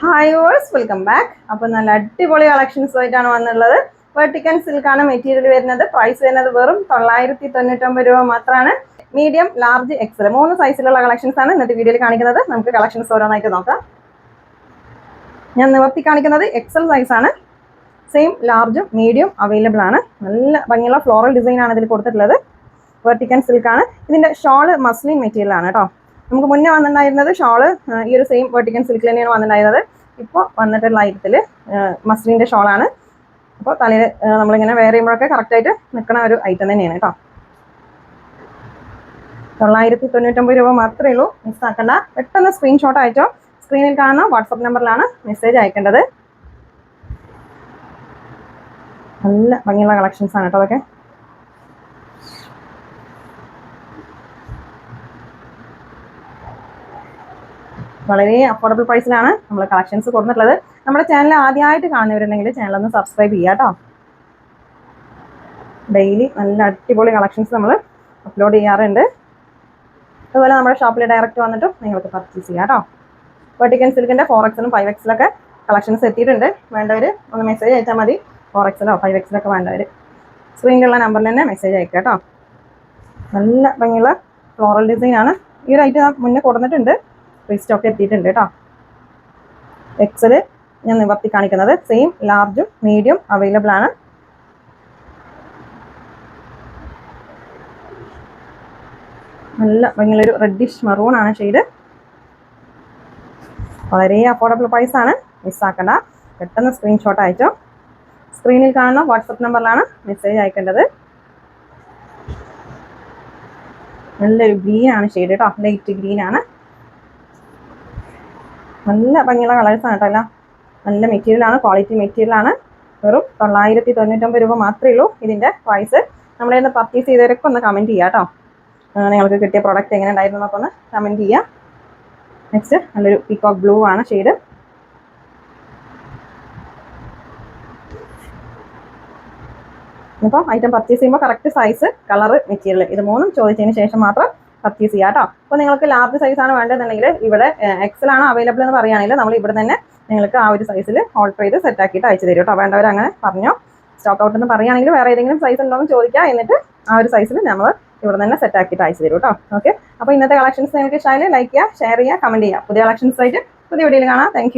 Hi verse welcome back അപ്പോൾ നല്ല അടിപൊളി കളക്ഷൻസ് ആയിട്ടാണ് വന്നുള്ളത് വെർട്ടിക്കൻ സിൽക്കാണ് മെറ്റീരിയൽ വരുന്നത്. പ്രൈസ് വരുന്നത് വെറും തൊള്ളായിരത്തി തൊണ്ണൂറ്റൊമ്പത് രൂപ മാത്രമാണ് മീഡിയം ലാർജ് എക്സൽ മൂന്ന് സൈസിലുള്ള കളക്ഷൻസ് ആണ് ഇന്നത്തെ വീഡിയോയിൽ കാണിക്കുന്നത്. നമുക്ക് കളക്ഷൻസ് ഓരോന്നായിട്ട് നോക്കാം. ഞാൻ നിവർത്തി കാണിക്കുന്നത് എക്സൽ സൈസ് ആണ്. സെയിം ലാർജും മീഡിയം അവൈലബിൾ ആണ്. നല്ല ഭംഗിയുള്ള ഫ്ലോറൽ ഡിസൈൻ ആണ് ഇതിൽ കൊടുത്തിട്ടുള്ളത്. വെർട്ടിക്കൻ സിൽക്കാണ് ഇതിന്റെ ഷോൾ മസ്ലിൻ മെറ്റീരിയൽ ആണ് കേട്ടോ. നമുക്ക് മുന്നേ വന്നിട്ടുണ്ടായിരുന്നത് ഷോൾ ഈ ഒരു സെയിം വെർട്ടിക്കൻ സിൽക്കിൽ തന്നെയാണ് വന്നിട്ടുണ്ടായിരുന്നത്. ഇപ്പോൾ വന്നിട്ടുള്ള ഐറ്റത്തിൽ മസ്ലിന്റെ ഷോളാണ് അപ്പോൾ തലയിൽ നമ്മളിങ്ങനെ വെയർ ചെയ്യുമ്പോഴൊക്കെ കറക്റ്റായിട്ട് നിൽക്കുന്ന ഒരു ഐറ്റം തന്നെയാണ് കേട്ടോ തൊള്ളായിരത്തി തൊണ്ണൂറ്റൊമ്പത് രൂപ മാത്രമേ ഉള്ളൂ. മിസ് ആക്കണ്ട. പെട്ടെന്ന് സ്ക്രീൻഷോട്ട് അയച്ചോ. സ്ക്രീനിൽ കാണുന്ന വാട്സപ്പ് നമ്പറിലാണ് മെസ്സേജ് അയക്കേണ്ടത്. നല്ല ഭംഗിയുള്ള കളക്ഷൻസ് ആണ് കേട്ടോ അതൊക്കെ. വളരെ അഫോർഡബിൾ പ്രൈസിലാണ് നമ്മൾ കളക്ഷൻസ് കൊടുത്തിട്ടുള്ളത്. നമ്മുടെ ചാനൽ ആദ്യമായിട്ട് കാണുന്നവരുണ്ടെങ്കിൽ ഒന്ന് സബ്സ്ക്രൈബ് ചെയ്യുക കേട്ടോ ഡെയിലി നല്ല അടിപൊളി കളക്ഷൻസ് നമ്മൾ അപ്ലോഡ് ചെയ്യാറുണ്ട്. അതുപോലെ നമ്മുടെ ഷോപ്പിൽ ഡയറക്റ്റ് വന്നിട്ടും നിങ്ങൾക്ക് പർച്ചേസ് ചെയ്യാം കേട്ടോ വെട്ടിക്കൻ സിൽക്കിന്റെ ഫോർ എക്സിലും ഫൈവ് എക്സിലൊക്കെ കളക്ഷൻസ് എത്തിയിട്ടുണ്ട്. വേണ്ടവർ ഒന്ന് മെസ്സേജ് അയച്ചാൽ മതി. ഫോർ എക്സിലോ ഫൈവ് എക്സിലൊക്കെ വേണ്ടവർ സ്ക്രീനിലുള്ള നമ്പറിൽ തന്നെ മെസ്സേജ് അയക്കുക കേട്ടോ നല്ല ഭംഗിയുള്ള ഫ്ലോറൽ ഡിസൈനാണ് ഈ ഒരു ഐറ്റം മുന്നേ കൊടുത്തിട്ടുണ്ട്. റീസ്റ്റോക്ക് എത്തിയിട്ടുണ്ട് കേട്ടോ എക്സൽ ഞാൻ നിവർത്തി കാണിക്കുന്നത്. സെയിം ലാർജും മീഡിയം അവൈലബിൾ ആണ്. നല്ല ഭംഗിയുള്ളൊരു റെഡിഷ് മെറൂൺ ആണ് ഷെയ്ഡ് വളരെ അഫോർഡബിൾ പ്രൈസ് ആണ്. മിസ്സാക്കണ്ട പെട്ടെന്ന് സ്ക്രീൻഷോട്ട് അയച്ചോ. സ്ക്രീനിൽ കാണുന്ന വാട്സപ്പ് നമ്പറിലാണ് മെസ്സേജ് അയക്കേണ്ടത്. നല്ലൊരു ഗ്രീൻ ആണ് ഷെയ്ഡ് കേട്ടോ ലൈറ്റ് ഗ്രീൻ ആണ്. നല്ല ഭംഗിയുള്ള കളേഴ്സാണ് കേട്ടോ എല്ലാം. നല്ല മെറ്റീരിയലാണ് ക്വാളിറ്റി മെറ്റീരിയലാണ് വെറും തൊള്ളായിരത്തി തൊണ്ണൂറ്റൊമ്പത് രൂപ മാത്രമേ ഉള്ളൂ ഇതിന്റെ പ്രൈസ് നമ്മളെ ഒന്ന് പർച്ചേസ് ചെയ്തവരൊക്കെ ഒന്ന് കമന്റ് ചെയ്യുക കേട്ടോ. നിങ്ങൾക്ക് കിട്ടിയ പ്രോഡക്റ്റ് എങ്ങനെ ഉണ്ടായിരുന്നു എന്നൊക്കെ ഒന്ന് കമന്റ് ചെയ്യുക നെക്സ്റ്റ് നല്ലൊരു പീക്കോക്ക് ബ്ലൂ ആണ് ഷെയ്ഡ് അപ്പം ഐറ്റം പർച്ചേസ് ചെയ്യുമ്പോൾ കറക്റ്റ് സൈസ് കളറ് മെറ്റീരിയൽ ഇത് മൂന്നും ചോദിച്ചതിന് ശേഷം മാത്രം പർച്ചേസ് ചെയ്യാം കേട്ടോ അപ്പോൾ നിങ്ങൾക്ക് ലാർജ് സൈസ് ആണ് വേണ്ടതെന്നുണ്ടെങ്കിൽ ഇവിടെ എക്സൽ ആണ് അവൈലബിൾ എന്ന് പറയുകയാണെങ്കിൽ നമ്മൾ ഇവിടെ തന്നെ നിങ്ങൾക്ക് ആ ഒരു സൈസിൽ ഓൾട്ടർ ചെയ്ത് സെറ്റ് ആക്കിയിട്ട് അയച്ചു തരും കേട്ടോ വേണ്ടവർ അങ്ങനെ പറഞ്ഞോ. സ്റ്റോക്ക് ഔട്ട് എന്ന് പറയുകയാണെങ്കിൽ വേറെ ഏതെങ്കിലും സൈസ് ഉണ്ടോ എന്ന് ചോദിക്കാം. എന്നിട്ട് ആ ഒരു സൈസിൽ നമ്മൾ ഇവിടെ തന്നെ സെറ്റ് ആക്കിയിട്ട് അയച്ചു തരും കേട്ടോ ഓക്കെ അപ്പോൾ ഇന്നത്തെ കളക്ഷൻസ് നിങ്ങൾക്ക് ഇഷ്ടമായാലും ലൈക്ക് ചെയ്യുക ഷെയർ ചെയ്യുക കമന്റ് ചെയ്യുക. പുതിയ കളക്ഷൻസ് ആയിട്ട് പുതിയ വീഡിയോയിൽ കാണാം. താങ്ക്